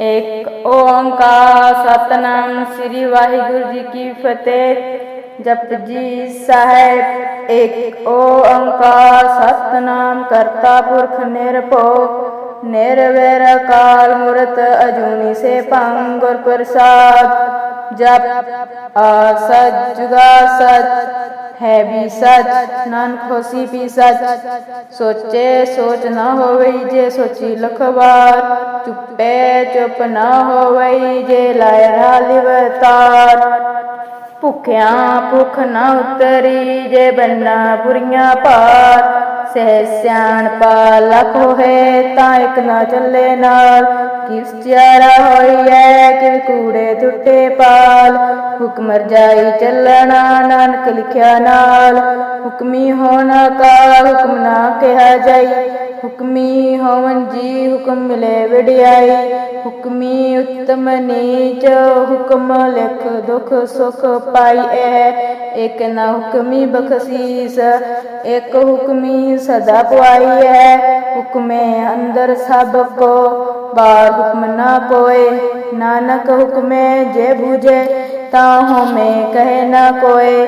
ਇੱਕ ਓੰਕਾਰ ਸਤਨਾਮ ਸ੍ਰੀ ਵਾਹਿਗੁਰੂ ਜੀ ਕੀ ਫਤਿਹ ਜਪਜੀ ਸਾਹਿਬ ਇੱਕ ਓੰਕਾਰ ਸਤਨਾਮ ਕਰਤਾ ਪੁਰਖ ਨਿਰਭਉ ਨਿਰਵੈਰ ਕਾਲ ਮੂਰਤ ਅਜੂਨੀ ਸੇ ਭੰਗ ਗੁਰ ਪ੍ਰਸਾਦ ਜਪ ਆ ਸਚ ਜੁਗਾ ਸਚ ਹੈ ਵੀ ਸਚ, ਨਾਨਕ ਹੋਸੀ ਵੀ ਸਚ। ਸੋਚੇ ਸੋਚ ਨਾ ਹੋਵਈ ਜੇ ਸੋਚੀ ਲਖਵਾਰ। ਚੁੱਪੇ ਚੁੱਪ ਨਾ ਹੋਵਈ ਜੇ ਲਾਇਆ ਲਿਵਤਾਰ। ਭੁਖਿਆਂ ਭੁੱਖ ਨਾ ਉਤਰੀ ਜੇ ਬੰਨਾ ਬੁਰੀਆਂ ਭਾਰ ਸਹਿ ਸਿਆਣ ਲਖ ਹੋਏ, ਤਾਂ ਇੱਕ ਨਾ ਚੱਲੇ ਨਾਲ। ਕਿਸ ਚਾਰਾ ਹੋਈਐ ਕਿ ਕੂੜੇ ਟੁੱਟੇ ਪਾਲ। ਹੁਕਮ ਰਜਾਈ ਚੱਲਣਾ, ਨਾਨਕ ਲਿਖਿਆ ਨਾਲ। ਹੁਕਮੀ ਹੋਣਾ ਕਾ ਹੁਕਮ ਨਾ ਕਿਹਾ ਜਾਈ। ਹੁਕਮੀ ਹੋਵਨ ਜੀ ਹੁਕਮ ਮਿਲੇ ਵਡਿਆਈ। ਹੁਕਮੀ ਉਤਮ ਨੀਚ ਹੁਕਮ ਲਿਖ ਦੁਖ ਸੁਖ ਪਾਈਐ ਇਕ ਨਾ ਹੁਕਮੀ ਬਖਸ਼ੀਸ, ਇਕ ਹੁਕਮੀ ਸਦਾ ਪੁਆਈਐ ਹੁਕਮੇ ਅੰਦਰ ਸਭ ਕੋ, ਬਾਹਰ ਹੁਕਮ ਨਾ ਕੋਏ ਨਾਨਕ ਹੁਕਮੇ ਜੇ ਬੂਝੇ, ਤਾਂ ਹਉਮੈ ਕਹੇ ਨਾ ਕੋਏ।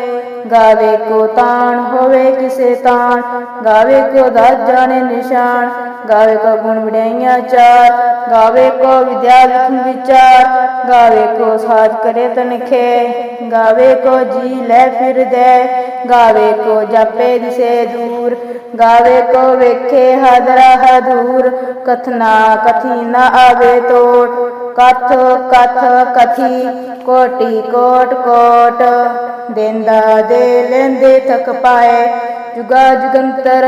ਗਾਵੇ ਕੋ ਤਾਣ, ਹੋਵੇ ਕਿਸੇ ਤਾਣ। ਗਾਵੇ ਕੋ ਦਾਸ ਜਾਣੇ ਨਿਸ਼ਾਨ, ਗਾਵੇ ਕੋ ਗੁਣ ਵਿੜਾਈਆਂ ਚਾਰ। ਗਾਵੇ ਕੋ ਵਿਦਿਆ ਲਿਖਨ ਵਿਚਾਰ, ਗਾਵੇ ਕੋ ਸਾਜ ਕਰੇ ਤਨਖੇ। ਗਾਵੇ ਕੋ ਜੀ ਲੈ ਫਿਰ ਦੇ, ਗਾਵੇ ਕੋ ਜਾਪੇ ਦਿਸੇ ਦੂਰ। ਗਾਵੇ ਕੋ ਵੇਖੇ ਹਦਰਾ ਹਦੂਰ ਕਥਨਾ ਕਥੀ ਨਾ ਆਵੇ ਤੋੜ। ਕਥ ਕਥ, ਕਥੀ, ਕੋਟੀ, ਕੋਟ ਕੋਟ। ਦੇਂਦਾ ਦੇ ਲੈਂਦੇ ਥਕ ਪਾਏ, ਜੁਗਾ ਜੁਗੰਤਰ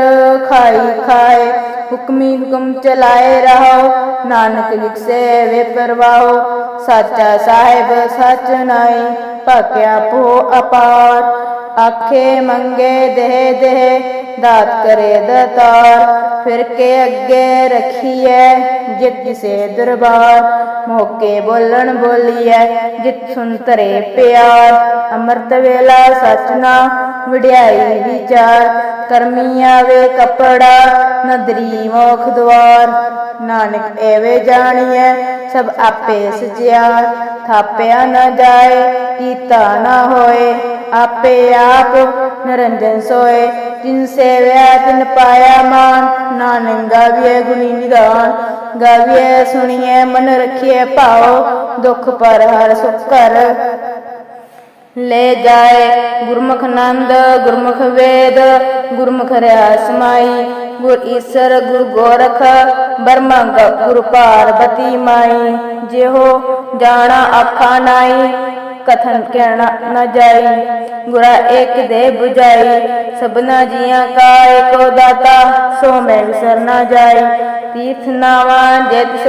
ਖਾਈ ਖਾਏ। ਹੁਕਮੀ ਹੁਕਮ ਚਲਾਏ ਰਹੋ ਨਾਨਕ ਲਿਖਸੇ ਵੇ ਪਰਵਾਹੋ ਸਾਚਾ ਸਾਹਿਬ ਸਚ ਨਾਈ ਭਾਕਿਆ ਪੋ ਅਪਾਰ। ਆਖੇ ਮੰਗੇ ਦੇਹ ਦੇਹ, ਦਾਤ ਕਰੇ ਦਤਾਰ। ਫਿਰ ਕੇ ਅੱਗੇ ਰਖੀਐ ਜਿਤ ਕਿਸੇ ਦਰਬਾਰ। ਮੋਕੇ ਬੋਲਣ ਬੋਲੀਐ ਜਿਤ ਸੁਨ ਧਰੇ ਪਿਆਰ। ਅੰਮ੍ਰਿਤ ਵੇਲਾ ਸਚ ਨਾ ਵਿੜਿਆਈ ਵਿਚਾਰ। ਕਰਮੀ ਆਵੇ ਕਪੜਾ, ਨਦਰੀ ਮੋਖ ਦਵਾਰ। ਨਾਨਕ ਐਵੇਂ ਜਾਣੀਐ ਸਭ ਆਪੇ ਸਜਿਆਰ ਥਾਪਿਆ ਨਾ ਜਾਏ, ਕੀਤਾ ਨਾ ਹੋਏ ਆਪੇ ਆਪ ਨਿਰੰਜਨ ਸੋਏ, ਜਿਨ ਸੇਵਿਆ ਤਿਨ ਪਾਇਆ ਮਾਨ ਨਾਨਕ ਗਾਵੀਏ ਗੁਣੀ ਨਿਧਾਨ ਗਾਵੀਏ ਸੁਣੀਏ ਮਨ ਰਖੀਏ ਭਾਉ, ਦੁਖ ਪਰ ਹਰ ਸੁਖ ਕਰ ਲੈ ਜਾਏ ਗੁਰਮੁਖ ਨੰਦ, ਗੁਰਮੁਖ ਵੇਦ, ਗੁਰਮੁਖ ਰਿਆ ਸਮਾਈ ਗੁਰ ਈਸਰ, ਗੁਰ ਗੋਰਖ, ਬਰਮਾ ਗੁਰ ਪਾਰਬਤੀ ਮਾਈ। ਜਿਹੋ ਜਾਣਾ ਆਖਾ ਨਾਈ ਕਥਨ ਕਹਿਣਾ ਨਾ ਜਾਈ, ਗੁਰਾ ਏਕ ਦੇ 부ਜਾਈ ਸਭਨਾ ਜੀਆਂ ਕਾ ਏਕੋ ਦਾਤਾ, ਸੋ ਮੈਂ ਵਿਸਰ ਨਾ ਜਾਈ। ਤੀਰਥ ਨਾਵਾ ਜੇ ਤਿਸ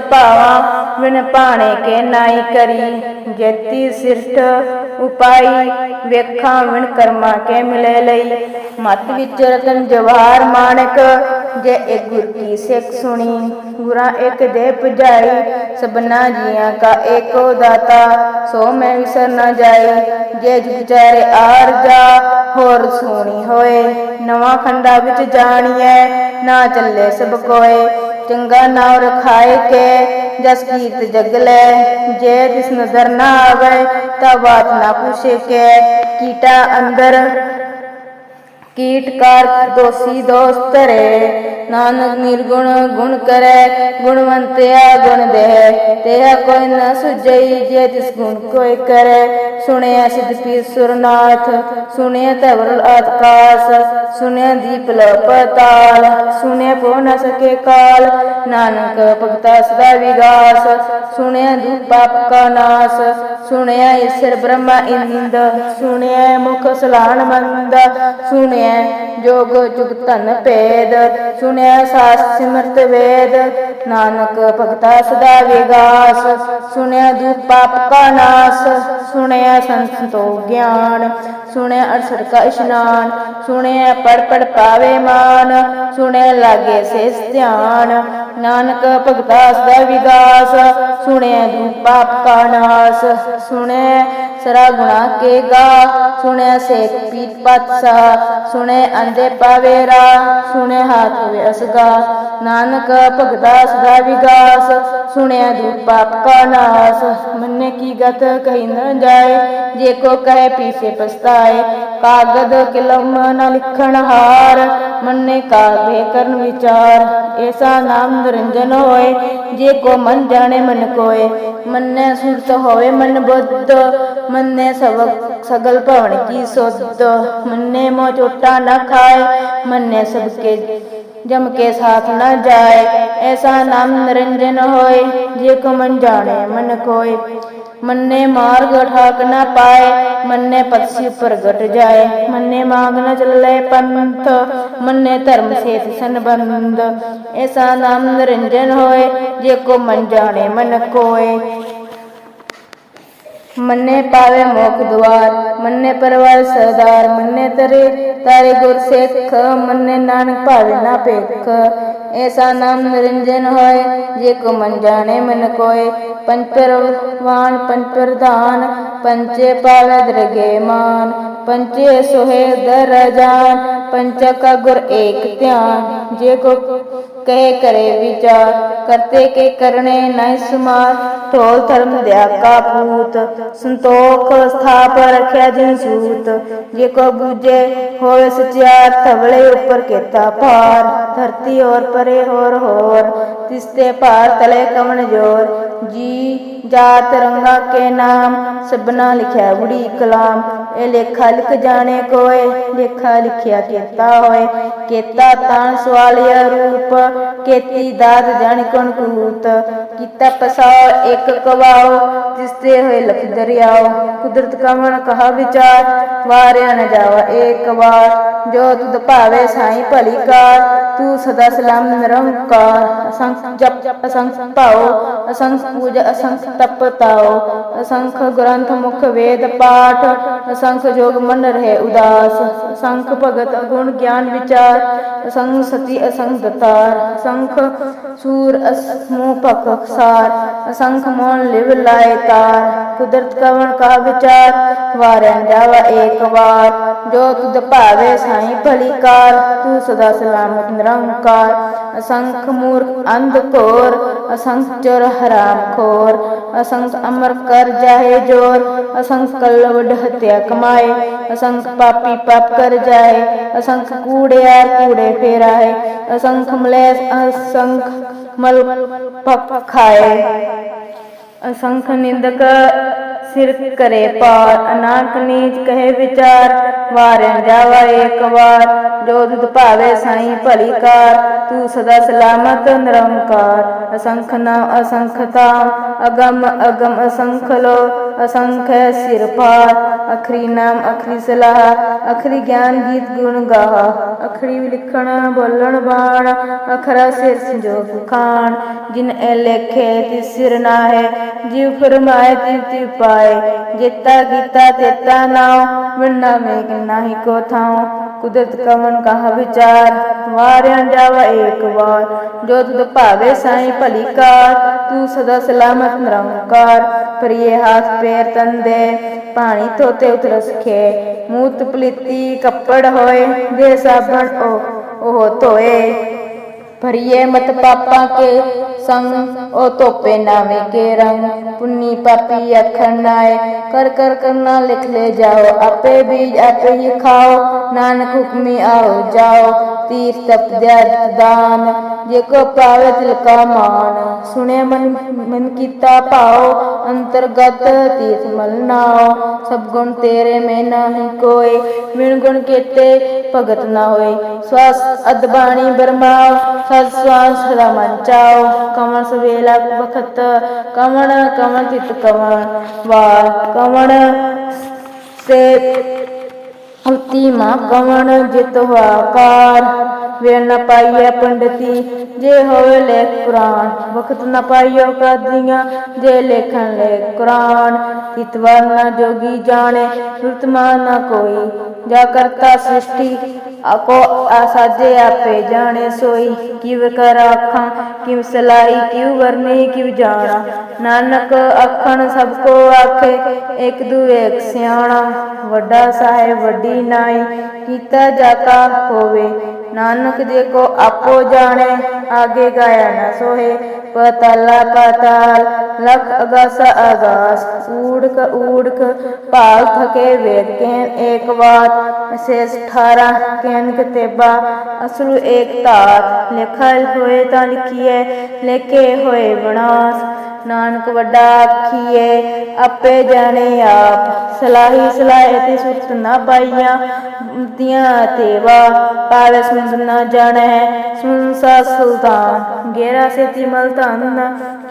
ਵਿਣ ਪਾਣੇ ਕੇ ਨਾਈ ਕਰੀ। ਜੇਤੀ ਸਿਰਠ ਉਪਾਈ, ਵੇਖਾਂ ਵਿਣ ਕਰਮਾ ਕੇ ਮਿਲੇ ਲਈ। ਮਤ ਵਿੱਚ ਰਤਨ ਜਵਾਹਰ ਮਾਨਕ ਜੇ ਇੱਕ ਗੁਰ ਕੀ ਸਿੱਖ ਸੁਣੀ। ਗੁਰਾ ਇੱਕ ਦੇ ਪੁਜਾਈ ਸਭਨਾ ਜੀਆਂ ਕਾ ਏਕੋ ਦਾਤਾ, ਸੋ ਮੈਂ ਵਿਸਰ ਨਾ ਜਾਈ ਜੇ ਜੁਗ ਚਾਰੇ ਆਰ ਜਾ, ਹੋਰ ਸੋਣੀ ਹੋਏ। ਨਵਾਂ ਖੰਡਾ ਵਿੱਚ ਜਾਣੀਐ, ਨਾ ਚੱਲੇ ਸਭ ਕੋਏ। ਚੰਗਾ ਨਾਮ ਰਖਾਏ ਕੇ, ਜਸ ਕੀਰਤ ਜਗ ਲੈ। ਜੇ ਤਿਸ ਨਜ਼ਰ ਨਾ ਆਵੇ, ਤਾਂ ਬਾਤ ਨਾ ਪੁੱਛੇ ਕੇ। ਕੀਟਾ ਅੰਦਰ ਕੀਟਕਾਰ ਦੋਸੀ ਦੋਸਤ ਰੇ ਨਾਨਕ ਨਿਰਗੁਣ ਗੁਣ ਕਰੇ, ਗੁਣਵੰਤਿਆ ਗੁਣ ਦੇ ਤੇਹਾ ਕੋਈ ਨ ਸੁਜਈ ਜੇ ਤਿਸ ਗੁਣ ਕੋਈ ਕਰੇ। ਸੁਣਿਆ ਸਿਧ ਪੀ ਸੁਰਨਾਥ, ਸੁਣਿਆ ਤਵਰ ਆਕਾਸ ਸੁਣਿਆ ਦੀਪ ਲੋ ਪਤਾਲ, ਸੁਣਿਆ ਪੋ ਨ ਸਕੇ ਕਾਲ, ਨਾਨਕ ਭਗਤਾ ਸਦਾ ਵਿਗਾਸ, ਸੁਣਿਆ ਦੁਖ ਪਾਪ ਕਾ ਨਾਸ, ਸੁਣਿਆ ਈਸ਼ਰ ਬ੍ਰਹਮਾ ਇੰਦ, ਸੁਣਿਆ ਮੁਖ ਸਲਾਣ ਮੰਦ, ਸੁਣਿਆ ਜੋਗ ਜੁਗ ਧਨ ਭੇਦ। ਸੁਣਿਆ ਸਾਸ ਸਿਮਰਤ ਵੇਦ। ਨਾਨਕ ਭਗਤਾ ਸਦਾ ਵਿਗਾਸ। ਸੁਣਿਆ ਦੁਖ ਪਾਪ ਕਾ ਨਾਸ। ਸੁਣਿਆ ਸੰਤੋ ਗਿਆਨ। ਸੁਣਿਆ ਅਰਸਰ ਕਾ ਇਸ਼ਨਾਨ। ਸੁਣਿਆ ਪੜ ਪੜ ਪਾਵੇ ਮਾਨ। ਸੁਣਿਆ ਲਾਗੇ ਸੇਸ ਧਿਆਨ। ਨਾਨਕ ਭਗਤਾ ਸਦਾ ਵਿਗਾਸ। ਸੁਣਿਆ ਦੁਖ ਪਾਪ ਕਾ ਨਾਸ। ਸੁਣਿਆ ਸਰਾ ਗੁਣਾ ਕੇ ਗਾ। ਸੁਣਿਆ ਸੇਖ ਪੀਤ ਪਤਸਾ ਸੁਣੇ ਅੰਦੇ ਪਾਵੇਰਾ ਸੁਣੇ ਹਾਥ ਹੋਵੇ ਅਸਗਾ। ਨਾਨਕ ਭਗਤਾ ਸਦਾ ਵਿਗਾਸ ਸੁਣਿਆ ਦੂਤ ਪਾਪ ਕਾ ਨਾਸ ਮੰਨੇ ਕੀ ਗਤ ਕਹੀ ਨ ਜਾਏ, ਜੇ ਕੋ ਕਹੇ ਪੀਛੇ ਪਛਤਾਏ। ਕਾਗਦ ਕਿਲਮ ਨ ਲਿਖਣ ਹਾਰ, ਮੰਨੇ ਕਾਗੇ ਕਰਨ ਵਿਚਾਰ। ਐਸਾ ਨਾਮ ਨਿਰੰਜਨ ਹੋਏ, ਜੇ ਕੋ ਮਨ ਜਾਣੇ ਮਨ ਕੋਏ। ਮੰਨੇ ਸੁਰਤ ਹੋਵੇ ਮਨ ਬੁੱਧ, ਮੰਨੇ ਸਭ ਸਗਲ ਭਵਨ ਕੀ ਸੁਧ। ਮੰਨੇ ਮੋ ਚੋਟਾ ਨ ਖਾਏ, ਮੰਨੇ ਸਭ ਕੇ ਜਮ ਕੇ ਸਾਥ ਨਾ ਜਾਏ। ਐਸਾ ਨਾਮ ਨਿਰੰਜਨ ਹੋਏ, ਜੇ ਕੋ ਮਨ ਜਾਣੇ, ਮਨ ਕੋਏ। ਮੰਨੇ ਮਾਰਗ ਠਾਕ ਨਾ ਪਾਏ, ਮੰਨੇ ਪਤਸੀ ਪ੍ਰਗਟ ਜਾਏ। ਮੰਨੇ ਮਾਂਗ ਨ ਚੱਲੇ ਪੰਥ, ਮੰਨੇ ਧਰਮ ਸੇਤ ਸੰਬੰਧ। ਐਸਾ ਨਾਮ ਨਿਰੰਜਨ ਹੋਏ, ਜੇ ਕੋ ਮਨ ਜਾਣੇ, ਮਨ ਕੋਏ। ਮੰਨੇ ਪਾਵੇ ਮੋਖ ਦੁਆਰ, ਮੰਨੇ ਪਰਵਾਰ ਸਰਦਾਰ, ਮੰਨੇ ਤਰੇ ਤਾਰੇ ਗੁਰ ਸਿੱਖ, ਮੰਨੇ ਨਾਨਕ ਭਾਵੇ ਨਾ ਭੇਖ। ਐਸਾ ਨਾਮ ਨਿਰੰਜਨ ਹੋਏ, ਜੇ ਕੋ ਮਨ ਜਾਣੇ ਮਨ ਕੋਏ। ਪੰਚ ਪਰਵਾਨ ਪੰਚ ਪ੍ਰਧਾਨ ਪੰਚੇ ਪਾਵੇ ਦਰਗੇ ਮਾਨ, ਪੰਚੇ ਸੁਹੇ ਦਰ ਜਾਨ ਪੰਚ ਕਾ ਗੁਰ ਏਕ ਧਿਆਨ, ਜੇ ਕੋ ਕਹੇ ਕਰੇ ਵਿਚਾਰ, ਕਰਤੇ ਕੇ ਕਰਨੇ ਨਹੀਂ ਢੋਲ ਧਰਮ ਦਿਆ ਕਾ ਪੂਤ ਸੰਤੋਖ ਸਥਾਪ ਰਖਿਆ ਜਿਨ ਸੂਤ। ਜੇ ਕੋ ਬੂਝੇ ਹੋਵੇ ਸਚਿਆਰ, ਧਵਲੇ ਉੱਪਰ ਕੀਤਾ ਭਾਰ, ਧਰਤੀ ਔਰ ਪਰੇ ਹੋਰ ਹੋਰ ਤਿਸਤੇ ਭਾਰ ਤਲੇ ਕਮਣ ਜੋਰ। ਜੀ, ਜਾਤ ਰੰਗਾ ਕੇ ਨਾਮ, ਸਭਨਾ ਲਿਖਿਆ ਬੁੜੀ ਕਲਾਮ। ਇਹ ਲੇਖਾ ਲਿਖ ਜਾਣੇ ਕੋਏ, ਲੇਖਾ ਲਿਖਿਆ ਕੀਤਾ ਹੋਏ। ਕੀਤਾ ਤਾਂ ਸਵਾਲਿਆ ਰੂਪ, ਕੀਤੀ ਦਾਤ ਜਾਣ ਕਣ ਕੂਤ। ਕੀਤਾ ਪਸਾਰ ਇੱਕ ਕਵਾਓ ਤਿਸਤੇ ਹੋਏ ਲਖ ਦਰਿਆਓ ਕੁਦਰਤ ਕਵਣ ਕਹਾ ਵਿਚਾਰ, ਵਾਰਿਆ ਨ ਜਾਵਾ ਏਕ ਵਾਰ ਜੋ ਤੁਧ ਭਾਵੇ ਸਾਈ ਭਲੀ ਕਾਰ, ਤੂੰ ਸਦਾ ਸਲਾਮ ਨਿਰੰਕਾਰ ਅਸੰਖ ਜਪ ਅਸੰਖ ਭਾਉ ਅਸੰਖ ਪੂਜ ਅਸੰਖ ਤਪ ਤਾਉ, ਅਸੰਖ ਗ੍ਰੰਥ ਮੁਖ ਵੇਦ ਪਾਠ, ਅਸੰਖ ਜੋਗ ਮਨ ਰਹੇ ਉਦਾਸ, ਅਸੰਖ ਭਗਤ ਗੁਣ ਗਿਆਨ ਵਿਚਾਰ, ਅਸੰਖ ਸਤੀ ਅਸੰਖ ਦਤਾਰ, ਅਸੰਖ ਸੂਰ ਅਸਮੂਹ ਭਖ ਸਾਰ, ਅਸੰਖ ਮੋਨ ਲਿਵ ਲਾਏ ਤਾਰ, ਕੁਦਰਤ ਕਵਣ ਕਾ ਵਿਚਾਰ, ਵਾਰਿਆ ਜਾਵਾ ਏਕ ਵਾਰ, ਜੋ ਤੁਧ ਭਾਵੇ ਸਾਈ ਭਲੀ ਕਾਰ, ਤੂੰ ਸਦਾ ਸਲਾਮਤ ਨਿਰੰਕਾਰ, ਅਸੰਖ ਮੂਰਖ ਅੰਧ ਘੋਰ, ਅਸੰਖ ਚੋਰ ਹਰਾਮ ਖੋਰ ਅਸੰਖ ਅਮਰ ਕਰ ਜਾਏ ਜੋਰ ਅਸੰਖ ਕਲ ਵਡ ਹਤਿਆ ਕਮਾਏ ਅਸੰਖ ਪਾਪੀ ਪਾਪ ਕਰ ਜਾਏ ਅਸੰਖ ਕੂੜਿਆਰ ਕੂੜੇ ਫੇਰਾਏ, ਅਸੰਖ ਮਲੇਸ ਅਸੰਖ ਮਲ ਪਪ ਖਾਏ। ਅਸੰਖ ਨਿੰਦਕ ਸਿਰ ਕਰੇ ਪਾਰ, ਅਨਾਕ ਨੀਚ ਕਹੇ ਵਿਚਾਰ, ਵਾਰਿਆ ਜਾਵਾ ਏਕ ਵਾਰ, ਜੋ ਦੁਧ ਭਾਵੇ ਸਾਈ ਭਲੀ ਕਾਰ, ਤੂੰ ਸਦਾ ਸਲਾਮਤ ਨਿਰੰਕਾਰ, ਅਸੰਖ ਨਾਮ ਅਸੰਖਤਾ, ਅਗਮ ਅਗਮ ਅਸੰਖ ਲੋ ਅਸੰਖ ਸਿਰ ਪਾਰ, ਅਖਰੀ ਨਾਮ ਅਖਰੀ ਸਲਾਹ, ਅਖਰੀ ਗਿਆਨ ਗੀਤ ਗੁਣ ਗਾਹ, ਅਖਰੀ ਲਿਖਣ ਬੋਲਣ ਬਾਣ, ਅਖਰਾ ਸਿਰ ਸੰਜੋਗ ਖਾਨ ਜਿਨ ਇਹ ਲੇਖੇ ਤਿਸ ਸਿਰ ਨਾਹੇ ਜਿਵ ਫਰਮਾਏ ਤਿਵ ਤਿਵ ਪਾਏ, ਜੇਤਾ ਕੀਤਾ ਤੇਤਾ ਨਾਉ ਮਿਲਣਾ ਮੇਗ ਨਾਹੀ ਕੋ ਥਾਉ। ਕੁਦਰਤ ਕਵਨ ਕਹਾ ਵਿਚਾਰ ਵਾਰਿਆ ਜਾਵਾ ਏਕ ਵਾਰ। ਜੋ ਤੁਧ ਭਾਵੇ ਸਾਈ ਭਲੀ ਕਾਰ, ਤੂੰ ਸਦਾ ਸਲਾਮਤ ਨਿਰੰਕਾਰ। ਪ੍ਰਿਏ ਹੱਥ ਪੈਰ ਤੰਦੇ, ਪਾਣੀ ਧੋਤੇ ਉਤਰ ਸਖੇ ਮੂਤ ਪਲੀਤੀ ਕੱਪੜ ਹੋਏ, ਦੇ ਸਾਬਣ ਉਹ ਉਹ ਧੋਏ। ਭਰੀਏ ਮਤ ਪਾਪਾਂ ਕੇ ਸੰਗ, ਉਹ ਧੋਪੇ ਨਾਵੇਂ ਕੇ ਰੰਗ। ਪੁੰਨੀ ਪਾਪੀ ਅਖਣ ਨਾਏ, ਕਰ ਕਰ ਕਰਨਾ ਲਿਖ ਲੈ ਜਾਓ, ਆਪੇ ਬੀਜ ਆਪੇ ਹੀ ਖਾਓ। ਨਾਨਕ ਹੁਕਮੀ ਆਓ, ਜਾਓ। ਤੀਰ ਤਪਦਿਆ ਦਾਨ, ਜੇ ਕੋ ਪਾਵੇ ਤਿਲ ਕਾ ਮਾਨ ਸੁਣੇ ਮਨ ਮਨ ਕੀਤਾ ਭਾਉ, ਅੰਤਰਗਤ ਤੀਰਥ ਮਲ ਨਾਉ। ਸਭ ਗੁਣ ਤੇਰੇ ਮੈਂ ਨਾਹੀ ਕੋਏ ਵਿਣ ਗੁਣ ਕੀਤੇ ਭਗਤ ਨਾ ਹੋਏ। ਸਵਾਸ ਅਦਬਾਣੀ ਬਰਮਾਓ ਸਦ ਸਵਾਸ ਸਦਾ ਮਨ ਚਾਓ ਕਮਣ ਸਵੇਲਾ ਵਖਤ ਕਮਣ ਕਮਣ ਤਿਤ ਕਮਣ ਵਾਰ ਕਮਣ ਸੇ ਉਤੀ ਮਾ ਕਵਣ ਜਿਤ ਵਾਕਾਰ ਵੇ ਨ ਪਾਈਐ ਪੰਡਤੀ, ਜੇ ਹੋਵੇ ਲੇਖ ਕੁਰਾਨ ਵਖਤ ਨ ਪਾਈਓ ਕਾਦੀਆਂ, ਜੇ ਲੇਖਣ ਲੈ ਕੁਰਾਨ। ਤਿਤਵਾਰ ਨ ਜੋਗੀ ਜਾਣੇ ਰੁਤਮਾ ਨ ਕੋਈ। ਜਾ ਕਰਤਾ ਸ੍ਰਿਸ਼ਟੀ ਆਕੋ ਆਸਾਜੇ ਆਪੇ ਜਾਣੇ ਸੋਈ। ਕਿਵ ਕਰ ਆਖਾਂ, ਕਿਵ ਸਲਾਈ, ਕਿਵ ਵਰਨੇ, ਕਿਵ ਜਾਣਾ। ਨਾਨਕ ਆਖਣ, ਸਭ ਕੋ ਆਖੇ, ਇੱਕ ਦੂਏ ਇੱਕ ਸਿਆਣਾ। ਵੱਡਾ ਸਾਹਿਬ ਵੱਡੀ ਨਾਈ, ਕੀਤਾ ਜਾਤਾ ਹੋਵੇ। ਨਾਨਕ ਜੇ ਕੋ ਆਪੋ ਜਾਣੇ, ਆਗੇ ਗਾਇਆ ਨਾ ਸੋਹੇ। ਪਤਾਲਾ ਪਤਾਲ, ਲਖ ਅਗਾਸ ਅਗਾਸ, ਊੜਕ ਊੜਕ, ਭਾਲ ਥਕੇ ਵੇਦ ਕੇਨ ਏਕ ਬਾਤ 18 ਕੇਨ ਕਤੇਬਾ, ਅਸਰੂ ਏਕ ਲਿਖਲ ਹੋਏ ਤਾਂ ਲਿਖੀਏ ਲਿਖੇ ਹੋਏ ਬਣਾਸ ਨਾਨਕ ਵੱਡਾ ਆਖੀਏ ਆਪੇ ਜਾਣੇ ਆਪ। ਸਲਾਹੀ ਸਲਾਹੇ ਤੇ ਸੁਰਤ ਨਾ ਪਾਈਆਂ ਦੀਆਂ ਤੇਵਾ ਪਾਵੇ ਸੁਣ ਨਾ ਜਾਣੈ, ਸੁਣ ਸਾ ਸੁਲਤਾਨ। ਗੇਰਾ ਸੇ ਤਿਮਲ ਧਨ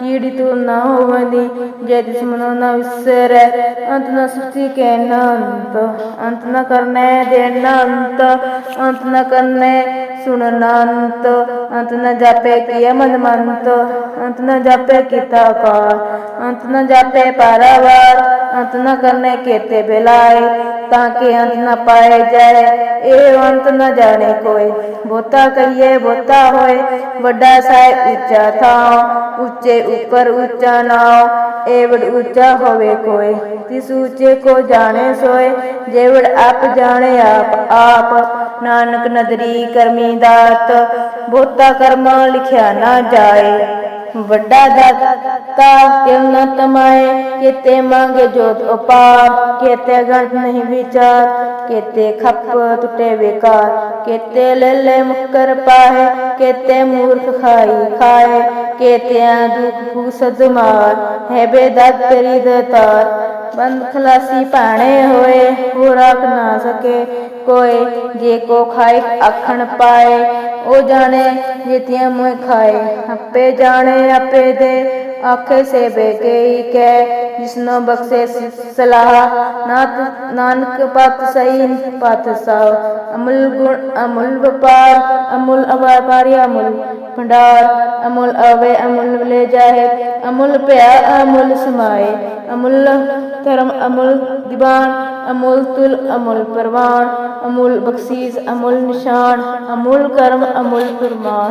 ਕੀੜੀ ਤੂੰ ਨਾ ਹੋਵਨੀ ਜੇ ਤਿਸ ਮਨੋ ਨਾ ਵਿਸਰੈ ਅੰਤ ਨ ਸੁਤੀ ਕੇ ਨੰਤ ਅੰਤ ਨ ਕਰਨੇ ਦੇਨ ਅੰਤ ਅੰਤ ਨ ਕਰਨੇ ਸੁਣਨ ਅੰਤ ਅੰਤ ਨ ਜਾਪੇ ਕੀਏ ਮਨ ਮੰਤ ਅੰਤ ਨ ਜਾਪੇ ਕੀਤਾ ਕਾਰ ਅੰਤ ਨ ਜਾਪੇ ਪਾਰਾਵਾਰ ਅੰਤ ਨ ਕਰਨੇ ਕੀਤੇ ਬਿਲਾਏ, ਤਾਂ ਕਿ ਅੰਤ ਨ ਪਾਏ ਜਾਏ। ਇਹ ਅੰਤ ਨ ਜਾਣੇ ਕੋਈ। ਬੋਤਾ ਕਹੀਏ ਬੋਤਾ ਹੋਏ। ਵੱਡਾ ਸਾਹਿਬ ਉੱਚਾ ਥਾਂ ਉੱਚੇ ਉੱਪਰ ਉੱਚਾ ਨਾਉ। ਏਵੜ ਉੱਚਾ ਹੋਵੇ ਕੋਈ। ਤਿਸ ਉੱਚੇ ਕੋ ਜਾਣੇ ਸੋਏ। ਜੇਵੜ ਆਪ ਜਾਣੇ ਆਪ ਆਪ। ਨਾਨਕ ਨਦਰੀ ਕਰਮੀ ਦਾਤ। ਬੋਤਾ ਕਰਮ ਲਿਖਿਆ ਨਾ ਜਾਏ। ਵੱਡਾ ਦਾਤਾ ਕਿਉ ਨ ਤਮਾਏ ਕਿਤੇ ਮੰਗੇ ਜੋਤ ਉਪਾਰ, ਕਿਤੇ ਗੰਤ ਨਹੀਂ ਵਿਚਾਰ, ਕਿਤੇ ਖੱਪ ਟੁੱਟੇ ਵਿਕਾਰ, ਕਿਤੇ ਲੱਲੇ ਮੁਕਰ ਪਾਏ, ਕਿਤੇ ਮੂਰਖ ਖਾਈ ਖਾਏ, ਕਿਤਿਆਂ ਦੁਖ ਫੂਸਦ ਮਾਰ, ਹੈ ਬੇਦਤ ਤੇਰੀ। ਦਤਾਰ ਬੰਦ ਖਲਾਸੀ ਭਾਣੇ ਹੋਏ ਹੋ ਨਾ ਸਕੇ ਕੋਈ ਜੇ ਕੋ ਖਾਏ, ਆਖਣ ਪਾਏ। ਉਹ ਜਾਣੇ ਜਿਤਿਆਂ ਮੋਇ ਖਾਏ। ਆਪੇ ਜਾਣੇ, ਆਪੇ ਦੇ। ਆਖੇ ਸੇ ਬੇਕਈ ਕੈ ਜਿਸਨੋ ਬਖਸ਼ੇ ਸਲਾਹ। ਨਾਤ ਨਾਨਕ ਪਤ ਸਹੀ, ਪਤ ਸਭ ਅਮੁਲ ਗੁਣ, ਅਮੁਲ ਵਪਾਰ। ਅਮੁਲ ਅਵਾਪਾਰੀ ਅਮੁਲ ਭੰਡਾਰ। ਅਮੁਲ ਆਵੇ, ਅਮੁਲ ਲੈ ਜਾਏ। ਅਮੁਲ ਪਿਆ ਅਮੁਲ ਸਮਾਏ। ਅਮੁਲ ਧਰਮ, ਅਮੁਲ ਦੀਵਾਨ। ਅਮੁਲ ਤੁਲ, ਅਮੁੱਲ ਪਰਵਾਨ ਅਮੁਲ ਬਖਸ਼ੀਸ, ਅਮੁਲ ਨਿਸ਼ਾਨ, ਅਮੁਲ ਕਰਮ, ਅਮੁਲ ਫਰਮਾਨ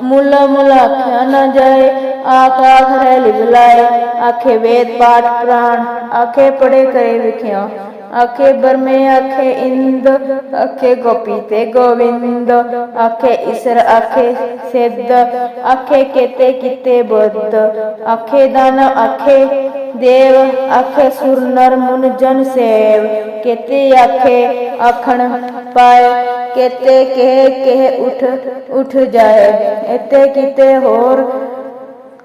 ਅਮੁਲ ਅਮੁਲ ਆਖਿਆ ਨਾ ਜਾਏ ਆਖ ਆਖ ਰਹਿ ਲਿਵ ਲਾਏ। ਆਖੇ ਵੇਦ ਪਾਠ ਪ੍ਰਾਣ, ਆਖੇ ਪੜੇ ਕਰੇ ਵਿਖਿਆ। ਆਖੇ ਬਰਮੇ, ਆਖੇ ਇੰਦ, ਆਖੇ ਗੋਪੀ ਤੇ ਗੋਵਿੰਦ, ਆਖੇ ਈਸ਼ਰ ਆਖੇ ਸਿੱਧ, ਆਖੇ ਕੇਤੇ ਕੀਤੇ ਬੁੱਧ, ਆਖੇ ਦਾਨ, ਆਖੇ ਦੇਵ, ਆਖੇ ਸੁਰ, ਨਰ, ਮੁਨ, ਜਨ ਸੇਵ, ਕੇਤੇ ਆਖੇ ਆਖਣ ਪਾਏ ਕੇਤੇ ਕਹਿ ਕਹਿ ਉਠ ਉਠ ਜਾਏ ਇਤੇ ਕੀਤੇ ਹੋਰ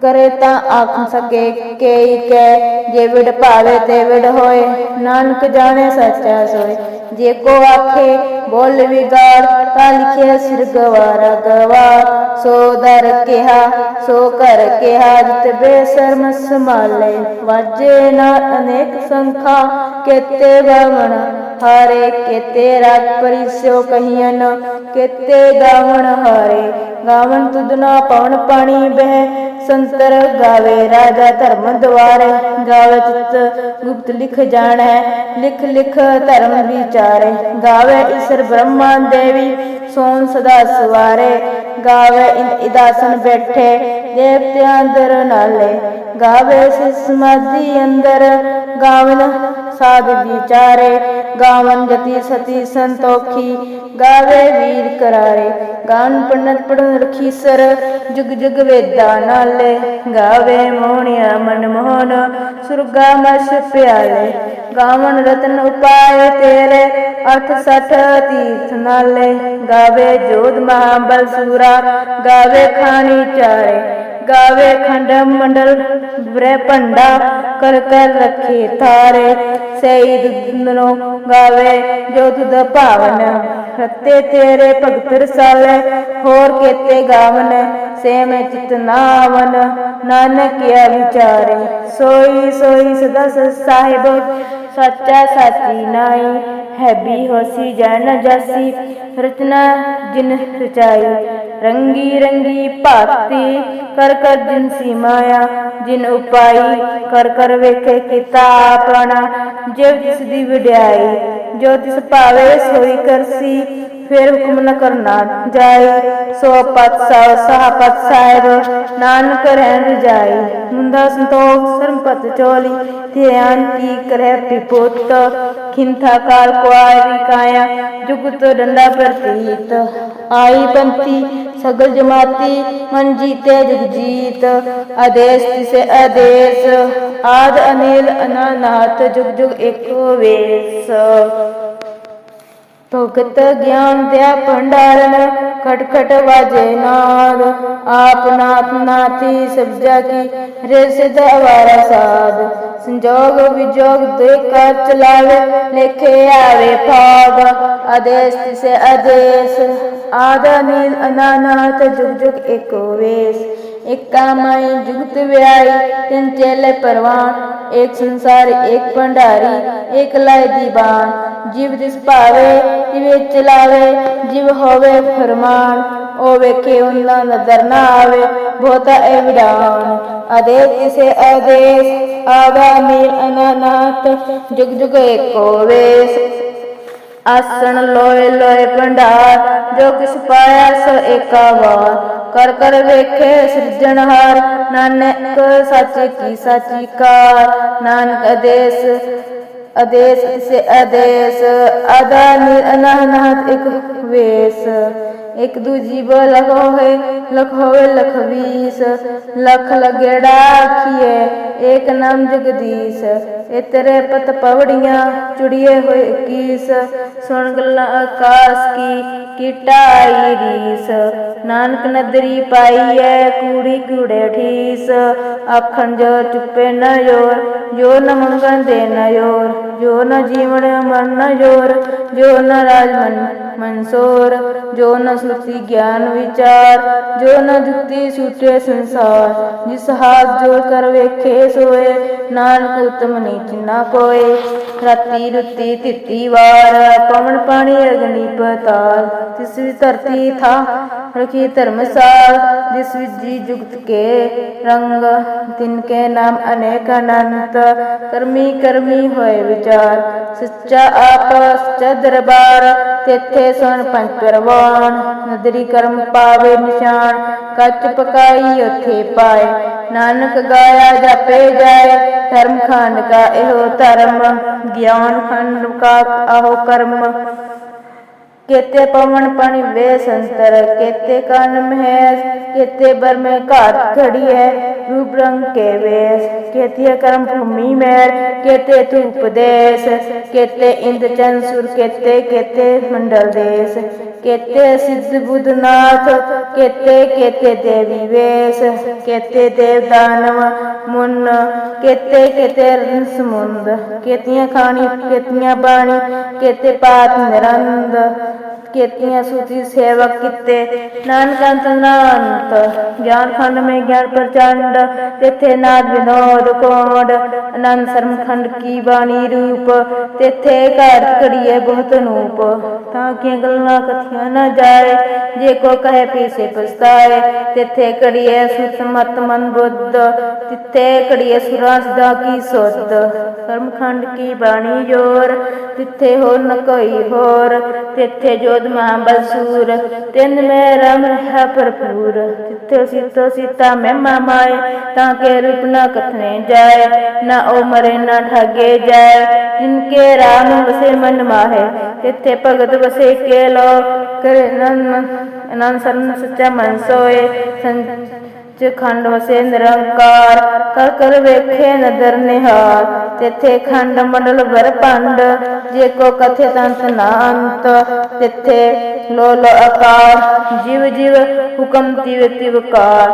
ਕਰੇ ਤਾਂ ਆਖ ਸਕੇ ਕੇਈ ਕੈ ਜੇ ਵਿੜ ਭਾਵੇ ਤੇ ਵਿੜ ਹੋਏ, ਨਾਨਕ ਜਾਣੇ ਸੱਚਾ ਸੋਏ। ਜੇ ਕੋ ਆਖੇ, ਬੋਲ ਵਿਗਾੜ, ਤਾਂ ਲਿਖਿਆ ਸਿਰ ਗਵਾਰਾ ਗਵਾਰ। ਸੋ ਦਰ ਕਿਹਾ, ਸੋ ਕਰ ਕਿਹਾ, ਜਿਤ ਬੇਸਰਮ ਸੰਭਾਲੇ। ਵਾਜੇ ਨਾ ਅਨੇਕ ਸੰਖਾ, ਕੇਤੇ ਗਵਣ, ਹਾਰੇ ਕੇਤੇ ਰਾਗ ਪਰਿਸੋ ਕਹੀਨ ਕੇਤੇ ਗਾਵਣ, ਹਾਰੇ ਗਾਵਣ ਤੁਧ ਨਾ ਪਵਨ ਪਾਣੀ ਬਹਿ ਸੰਤਰ ਗਾਵੇ, ਰਾਜਾ ਧਰਮ ਦੁਆਰੇ ਗਾਵੇ ਚਿਤ, ਗੁਪਤ ਲਿਖ ਜਾਣੈ, ਲਿਖ ਲਿਖ ਧਰਮ ਵਿਚਾਰੇ। ਗਾਵੇ ਈਸ਼ਰ ਬ੍ਰਹਮਾ ਦੇਵੀ, ਸੋਨ ਸਦਾ ਸਵਾਰੇ। ਗਾਵੇ ਇਨ ਇਦਾਸਨ ਬੈਠੇ, ਦੇਵਤਿਆਂ ਅੰਦਰ ਨਾਲੇ। ਗਾਵੇ ਸਿਸ ਸਮਾਧੀ ਅੰਦਰ, ਗਾਵਨ ਸਾਧ ਵਿਚਾਰੇ। ਗਾਵਨ ਜਤੀ ਸਤੀ ਸੰਤੋਖੀ, ਗਾਵੇ ਵੀਰ ਕਰਾਰੇ, ਗਾਨ ਪੰਡਤ ਪੜਨ ਰਖੀਸਰ ਜੁਗ ਜੁਗ ਵੇਦਾ ਨਾਲੇ, ਗਾਵੇ ਮੋਹਣਿਆ ਮਨ ਮੋਹਨ ਸੁਰਗਾ ਮਸ ਪਿਆਲੇ ਗਾਵਨ ਰਤਨ ਉਪਾਏ ਤੇਰੇ ਅਠ ਸਠ ਤੀਰਥ ਨਾਲੇ, ਗਾਵੇ ਜੋਧ ਮਹਾਬਲ ਸੂਰਾ, ਗਾਵੇ ਖਾਣੀ ਚਾਰੇ ਗਾਵੇ ਖੰਡ ਮੰਡਲ, ਬ੍ਰੇ ਭੰਡਾ ਕਰ ਕਰ ਰੱਖੇ ਥਾਰੇ। ਸਈ ਦੁਨੋ ਗਾਵੇ ਜੋ ਤੁਧ ਭਾਵਨ, ਰਤੇ ਤੇਰੇ ਭਗਤ ਰਸਾਲੇ। ਹੋਰ ਕੇਤੇ ਗਾਵਨ ਸੇ ਮੈਂ ਚਿਤ ਨਾਵਨ। ਨਾਨਕ ਕਿਆ ਵਿਚਾਰੇ, ਸੋਈ ਸੋਈ ਸਦਾ ਸਾਹਿਬ, ਸੱਚਾ ਸਾਚੀ ਨਾਈ। ਹੈ ਵੀ ਹੋਸੀ, ਜਨ ਜਾਸੀ, ਰਚਨਾ ਜਿਨ ਰਚਾਈ। ਰੰਗੀ ਰੰਗੀ ਭਾਤੀ, ਕਰ ਕਰ ਜਿਨ ਸੀਮਾਇਆ ਜਿਨ ਉਪਾਈ, ਕਰ ਕਰ ਵੇਖੇ ਕੀਤਾ ਆਪਣਾ, ਜਿਵ ਜਿਸ ਦੀ ਵਿਡਿਆਈ, ਜੋ ਤਿਸ ਭਾਵੇ ਸੋਈ ਕਰਸੀ ਫਿਰ ਹੁਕਮ ਨ ਕਰਨਾ ਜਾਏ। ਸੋ ਪਤ ਸਾਹਿਬ ਸਹ ਪਤ ਸਾਹਿਬ, ਨਾਨਕ ਰਹਿਣ ਰਜਾਈ ਮੁੰਦਾ ਸੰਤੋਖ ਸਰਮਪਤ ਚੋਲੀ, ਧਿਆਨ ਕੀ ਕਰੈ ਪਿਪੁੱਤ। ਖਿੰਥਾ ਕਾਲ ਕੁਆਰੀ ਕਾਇਆ, ਜੁਗਤ ਡੰਡਾ ਪ੍ਰਤੀਤ। ਆਈ ਪੰਥੀ, ਸਗਲ ਜਮਾਤੀ, ਮਨ ਜੀਤੇ ਜਗ ਜੀਤ। ਆਦੇਸ਼ ਤਿਸੇ ਆਦੇਸ਼, ਆਦ ਅਨਿਲ ਅਨਾਨਾਤ ਜੁਗ ਜੁਗ ਏਕੋ ਵੇਸ ਭਗਤ ਗਿਆਨ ਦਿਆ ਭੰਡਾਰਨ ਖਟ ਖਟ ਵਾਜੇ ਨਾਦ। ਆਪ ਨਾਥ ਨਾਥੀ ਸਬਜਾ ਕੀ ਰੇ ਸਿਧ ਅਵਾਰਾ ਸਾਧ। ਸੰਜੋਗ ਵਿਜੋਗ ਦੇ ਕਰ ਚਲਾਵੇ, ਲੇਖੇ ਆਵੇ ਭਾਗ ਆਦੇਸ਼ ਤਿਸੇ ਆਦੇਸ਼, ਆਦ ਨੀਲ ਅਨਾਨਾਤ ਜੁਗ ਜੁਗ ਏਕੋ ਵੇਸ। ਏਕਾ ਮਾਈ ਜੁਗਤ ਵਿਆਈ ਤਿੰਨ ਚੇਲੇ ਪਰਵਾਨ। ਇੱਕ ਸੰਸਾਰ ਇੱਕ ਭੰਡਾਰੀ ਇੱਕ ਲਾਇ ਦੀਵਾਨ। ਜਿਵ ਜਿਸ ਭਾਵੇ ਤਿਵੇ ਚਲਾਵੇ ਜਿਵ ਹੋਵੇ ਫਰਮਾਨ, ਉਹ ਵੇਖੇ ਉਹਨਾਂ ਨਜ਼ਰ ਨਾ ਆਵੇ, ਬਹੁਤਾ ਇਹ ਵਿਡਾਨ। ਅਦੇ ਕਿਸੇ ਆਦੇਸ਼ ਆਦਾ ਮੀਰ ਅਨਾਨਾਤ, ਜੁਗ ਜੁਗ ਏਕੋ ਵੇਸ। ਆਸਣ ਲੋਏ ਲੋਏ ਭੰਡਾਰ, ਜੋ ਕਿਸ ਪਾਇਆ ਸੋ ਏਕਾ ਵਾਰ। ਕਰ ਕਰ ਵੇਖੇ ਸਿਰਜਣਹਾਰ ਨਾਨਕ ਸੱਚ ਕੀ ਸਾਚੀ ਕਾਰ। ਨਾਨਕ ਆਦੇਸ਼ ਅਦੇਸ਼ ਸੇ ਆਦੇਸ਼ ਅਦਾ ਨਿਰ ਅਨਾਹਨਾਤ ਇੱਕ ਵੇਸ। ਇੱਕ ਦੂਜੀ ਬੋ ਲਖ ਹੋਏ ਲਖ ਹੋਵੇ ਲਖ ਲਗੇੜਾ ਆਖੀਏ ਏਕ ਨਾਮ ਜਗਦੀਸ਼ ਇਹ ਤੇਰੇ ਪਤ ਪਵੜੀਆਂ, ਚੁੜੀਏ ਹੋਏ ਕੀਸ ਸੁਣ ਗੱਲਾਂ ਆਕਾਸ਼ ਕੀ ਕੀਟਾਈ ਰੀਸ। ਨਾਨਕ ਨਦਰੀ ਪਾਈ ਐ ਕੂੜੀ ਕੂੜੇ ਠੀਸ। ਆਖਣ ਜੋ ਚੁੱਪੇ ਨਾ ਜੋਰ ਜੋ ਨ ਮੰਗਣ ਦੇ ਨ ਜੋਰ ਜੋ ਨ ਜੀਵਨ ਮਨ ਨਾ ਜੋਰ ਜੋ ਨ ਰਾਜ ਮਨ ਮਨਸੋਰ, ਜੋ ਨ ਸੁਤੀ ਗਿਆਨ ਵਿਚਾਰ, ਜੋ ਨ ਜੁਗਤੀ ਸੁਟੇ ਸੰਸਾਰ, ਜਿਸ ਹਾਥ ਜੋੜ ਕਰ ਵੇਖੇ ਸੋਏ, ਨਾਨਕ ਉਤਮ ਨੀਚ ਨਾ ਕੋਏ। ਰਾਤੀ ਰੁੱਤੀ ਤਿੱਤੀ ਵਾਰ, ਪਵਨ ਪਾਣੀ ਅਗਨੀ ਪਤਾਲ। ਤਿਸ ਵੀ ਧਰਤੀ ਥਾ ਰਖੀ ਧਰਮਸਾਲ, ਜਿਸ ਵਿੱਚ ਜੀ ਜੁਗਤ ਕੇ ਰੰਗ, ਤਿਨ ਕੇ ਨਾਮ ਅਨੇਕ ਅਨੰਤ। ਕਰਮੀ ਕਰਮੀ ਹੋਏ ਵਿਚਾਰ, ਸੱਚਾ ਆਪ, ਸੱਚਾ ਦਰਬਾਰ, ਤੇਥੇ ਸੁਣ ਪੰਜ ਪਰਵਾਨ। ਨਦਰੀ ਕਰਮ ਪਾਵੇ ਨਿਸ਼ਾਨ, ਕੱਚ ਪਕਾਈ ਉਥੇ ਪਾਏ। ਨਾਨਕ ਗਾਇਆ ਜਾਪੇ ਜਾਏ ਧਰਮ ਖੰਡ ਕਾ ਇਹੋ ਧਰਮ ਗਿਆਨ ਖੰਡ ਕਾ ਆਹੋ ਕਰਮ। केते पवन पानी वे संतर केते कान महेश केते बर में घाट खड़ी है रूप रंग के वेश केते कर्म भूमि मेर केते तू उपदेश केते इंद्र चंद सुर केते केते मंडल देश केते सिद्ध बुद्धनाथ केते केते देवी वेश केते देव दानव मुन केते केते ਰਨ ਸਮੁੰਦ केतियां खानी केतियां बाणी केते पात ਨਿਰੰਦ ਕੀਤੀਆਂ ਸੁਤੀ ਸੇਵਕ ਕੀਤੇ। ਨਾਨਕਾਂ ਤਨਾਨਤ ਗਿਆਨ ਖੰਡ ਮੇ ਗਿਆਨ ਪ੍ਰਚੰਡ, ਤਿੱਥੇ ਨਾਦ ਵਿਨੋਦ ਕੋਡ, ਅਨੰਦ ਸਰਮ ਖੰਡ ਕੀ ਬਾਣੀ ਰੂਪ, ਤਿੱਥੇ ਘਰ ਘੜੀਏ ਬਹੁਤ ਨੂਪ। ਤਾਂ ਕਿ ਗੱਲਾਂ ਕਥਿਆ ਨਾ ਜਾਏ, ਜੇ ਕੋ ਕਹੇ ਪੀਸੇ ਪਸਤਾਏ ਤਿੱਥੇ ਘੜੀਏ ਸੁਤ ਮਤ ਮਨ ਬੁੱਧ, ਤਿੱਥੇ ਘੜੀਏ ਸੁਰਾਸ ਦਾ ਕੀ ਸੁਤ ਕਰਮ ਖੰਡ ਕੀ ਬਾਣੀ ਜੋਰ, ਤਿੱਥੇ ਹੋਰ ਨ ਕੋਈ ਹੋਰ, ਤਿੱਥੇ ਜੋ ਮਹਾਬਲ ਸੂਰ ਤਿੰਨ ਮੈਂ ਰਮ ਰਹਾ ਭਰਪੂਰ। ਤਿੱਥੇ ਸੀਤੋ ਸੀਤਾ ਮਹਿਮਾ ਮਾਏ, ਤਾਂ ਕੇ ਰੂਪ ਨ ਕਥਨੇ ਜਾਏ, ਨਾ ਉਹ ਮਰੇ ਨਾ ਠਾਗੇ ਜਾਏ। ਜਿਨਕੇ ਰਾਮ ਵਸੇ ਮਨ ਮਾਹੇ ਤਿੱਥੇ ਭਗਤ ਵਸੇ ਕੇ ਲੋ। ਕਰੇ ਅਨੰਦ ਅਨੰਦ ਸਰਨ ਸੱਚਾ ਮਨ ਸੋਏ। ਖੰਡ ਵਸੇ ਨਿਰੰਕਾਰ, ਕਰ ਕਰ ਵੇਖੇ ਨਦਰ ਨਿਹਾਲ ਤਿੱਥੇ ਖੰਡ ਮੰਡਲ ਵਰ ਪੰਡ ਜੇ ਕੋ ਕਥੇ ਤੰਤ ਨਾੰਤ। ਤਿੱਥੇ ਲੋ ਲੋ ਆਕਾਰ, ਜਿਵ ਜਿਵ ਹੁਕਮ ਤਿਵ ਤਿਵਕਾਰ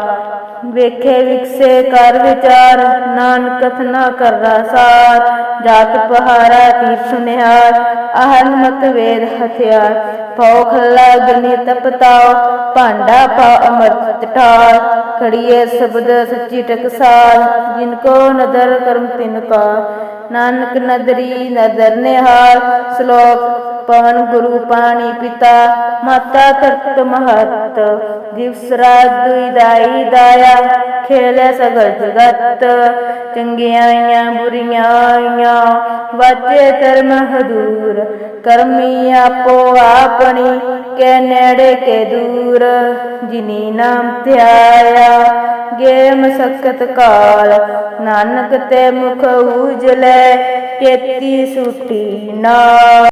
ਵੇਖੇ, ਵਿਕਸੇ, ਕਰ ਵਿਚਾਰ, ਨਾਨਕ ਕਥਨਾ ਕਰ ਸਾਰ, ਜਾਤ ਪਹਾਰਾ ਤੀਰ ਸੁਨਿਹਾਰ ਆਹਨ ਮਤ ਵੇਦ ਹਥਿਆਰ, ਪਉ ਖੱਲਾ ਗਨੀ ਤਪਤਾਓ ਭਾਂਡਾ ਪਾ ਅਮਰਤ ਠਾਰ ਖੜੀਏ ਸ਼ਬਦ ਸੱਚੀ ਟਕਸਾਲ ਜਿਨ ਕੋ ਨਦਰ ਕਰਮ ਤਿਨ ਕਾ ਨਾਨਕ ਨਦਰੀ ਨਦਰ ਨਿਹਾਰ, ਸ਼ਲੋਕ ਪਵਨ ਗੁਰੂ ਪਾਣੀ ਪਿਤਾ, ਮਾਤਾ ਤਰਤ ਮਹਤ। ਦਿਵਸ ਰਾਤ ਦੁਈ ਦਾਈ ਦਾਇਆ, ਖੇਲੇ ਸਗਲ ਜਗਤ। ਚੰਗੀਆਂ ਆਈਆਂ, ਬੁਰੀਆਂ ਆਈਆਂ, ਵਾਜੇ ਧਰਮ ਹਦੂਰ। ਕਰਮੀ ਆਪੋ ਆਪਣੀ, ਕੇ ਨੇੜੇ ਕੇ ਦੂਰ। ਜਿਨੀ ਨਾਮ ਧਿਆਇਆ ਗੇ ਮਸਕਤ ਕਾਲ। ਨਾਨਕ ਤੇ ਮੁਖ ਉਜਲੇ ਕੇਤੀ ਸੁਟੀ ਨਾ